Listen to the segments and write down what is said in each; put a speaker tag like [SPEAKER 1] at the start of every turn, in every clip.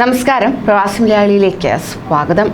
[SPEAKER 1] നമസ്കാരം പ്രവാസി മലയാളിയിലേക്ക് സ്വാഗതം.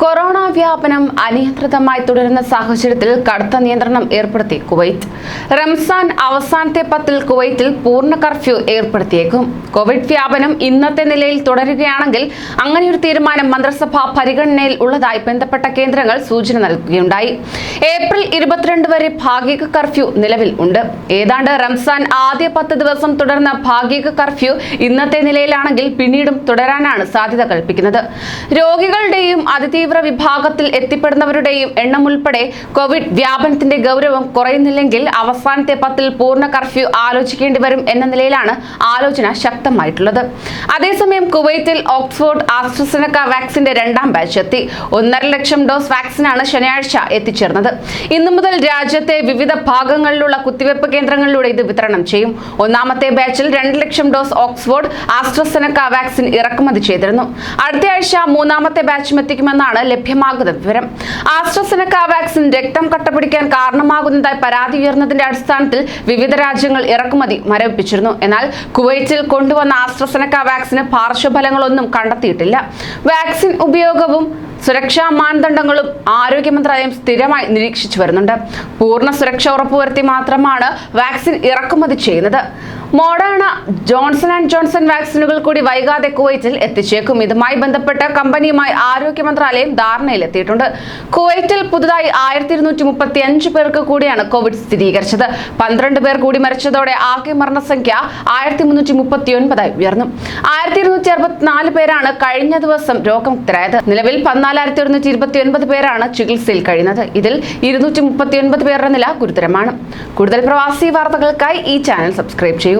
[SPEAKER 1] കൊറോണ വ്യാപനം അനിയന്ത്രിതമായി തുടരുന്ന സാഹചര്യത്തിൽ കടുത്ത നിയന്ത്രണം ഏർപ്പെടുത്തി കുവൈറ്റ് റംസാൻ അവസാനത്തെ പത്തിൽ കുവൈറ്റിൽ പൂർണ കർഫ്യൂ ഏർപ്പെടുത്തിയേക്കും. കോവിഡ് വ്യാപനം ഇന്നത്തെ നിലയിൽ തുടരുകയാണെങ്കിൽ അങ്ങനെയൊരു തീരുമാനം മന്ത്രിസഭ പരിഗണനയിൽ ഉള്ളതായി ബന്ധപ്പെട്ട കേന്ദ്രങ്ങൾ സൂചന നൽകുകയുണ്ടായി. ഏപ്രിൽ ഇരുപത്തിരണ്ട് വരെ ഭാഗിക കർഫ്യൂ നിലവിൽ ഉണ്ട്. ഏതാണ്ട് റംസാൻ ആദ്യ പത്ത് ദിവസം തുടർന്ന ഭാഗിക കർഫ്യൂ ഇന്നത്തെ നിലയിലാണെങ്കിൽ പിന്നീടും തുടരാനാണ് സാധ്യത കൽപ്പിക്കുന്നത്. രോഗികളുടെയും അതിതീവ്ര വിഭാഗത്തിൽ എത്തിപ്പെടുന്നവരുടെയും എണ്ണം ഉൾപ്പെടെ കോവിഡ് വ്യാപനത്തിന്റെ ഗൗരവം കുറയുന്നില്ലെങ്കിൽ അവസാനത്തെ പത്തിൽ പൂർണ കർഫ്യൂ ആലോചിക്കേണ്ടി വരും എന്ന നിലയിലാണ് ആലോചന ശക്തമായിട്ടുള്ളത്. അതേസമയം കുവൈത്തിൽ ഓക്സ്ഫോർഡ് ആസ്ട്രസനക്ക വാക്സിന്റെ രണ്ടാം ബാച്ച് എത്തി ഒന്നര ലക്ഷം ഡോസ് വാക്സിനാണ് ശനിയാഴ്ച എത്തിച്ചേർന്നത്. ഇന്നു മുതൽ രാജ്യത്തെ വിവിധ ഭാഗങ്ങളിലുള്ള കുത്തിവയ്പ് കേന്ദ്രങ്ങളിലൂടെ ഇത് വിതരണം ചെയ്യും. ഒന്നാമത്തെ ബാച്ചിൽ രണ്ട് ലക്ഷം ഡോസ് ഓക്സ്ഫോർഡ് ആസ്ട്രസനക്ക വാക്സിൻ ഇറക്കുമതി ചെയ്തിരുന്നു. അടുത്തയാഴ്ച മൂന്നാമത്തെ ബാച്ചും എത്തിക്കുമെന്നാണ് ലഭ്യമാകുന്ന വിവരം. ആസ്ട്രസെനക്ക വാക്സിൻ രക്തം കട്ടപിടിക്കാൻ കാരണമാകുന്നതായി പരാതി ഉയർന്നതിന്റെ അടിസ്ഥാനത്തിൽ വിവിധ രാജ്യങ്ങൾ ഇറക്കുമതി മരവിപ്പിച്ചിരുന്നു. എന്നാൽ കുവൈറ്റിൽ കൊണ്ടുവന്ന ആസ്ട്രസെനക്ക വാക്സിന് പാർശ്വഫലങ്ങളൊന്നും കണ്ടെത്തിയിട്ടില്ല. വാക്സിൻ ഉപയോഗവും സുരക്ഷാ മാനദണ്ഡങ്ങളും ആരോഗ്യ മന്ത്രാലയം സ്ഥിരമായി നിരീക്ഷിച്ചു വരുന്നുണ്ട്. പൂർണ സുരക്ഷ ഉറപ്പുവരുത്തി മാത്രമാണ് വാക്സിൻ ഇറക്കുമതി ചെയ്യുന്നത്. മോഡേണ ജോൺസൺ ആൻഡ് ജോൺസൺ വാക്സിനുകൾ കൂടി വൈകാതെ കുവൈറ്റിൽ എത്തിച്ചേക്കും. ഇതുമായി ബന്ധപ്പെട്ട കമ്പനിയുമായി ആരോഗ്യ മന്ത്രാലയം ധാരണയിലെത്തിയിട്ടുണ്ട്. കുവൈറ്റിൽ പുതുതായി ആയിരത്തി ഇരുന്നൂറ്റി മുപ്പത്തി അഞ്ച് പേർക്ക് കൂടിയാണ് കോവിഡ് സ്ഥിരീകരിച്ചത്. പന്ത്രണ്ട് പേർ കൂടി മരിച്ചതോടെ ആകെ മരണസംഖ്യ ആയിരത്തി മുന്നൂറ്റി മുപ്പത്തി ഒൻപതായി ഉയർന്നു. ആയിരത്തി ഇരുന്നൂറ്റി അറുപത്തിനാല് പേരാണ് കഴിഞ്ഞ ദിവസം രോഗമുക്തരായത്. നിലവിൽ പതിനാലായിരത്തി ഒരുന്നൂറ്റി ഇരുപത്തി ഒൻപത് പേരാണ് ചികിത്സയിൽ കഴിയുന്നത്. ഇതിൽ ഇരുന്നൂറ്റി മുപ്പത്തി ഒൻപത് പേരുടെ നില ഗുരുതരമാണ്. കൂടുതൽ പ്രവാസി വാർത്തകൾക്കായി ഈ ചാനൽ സബ്സ്ക്രൈബ് ചെയ്യൂ.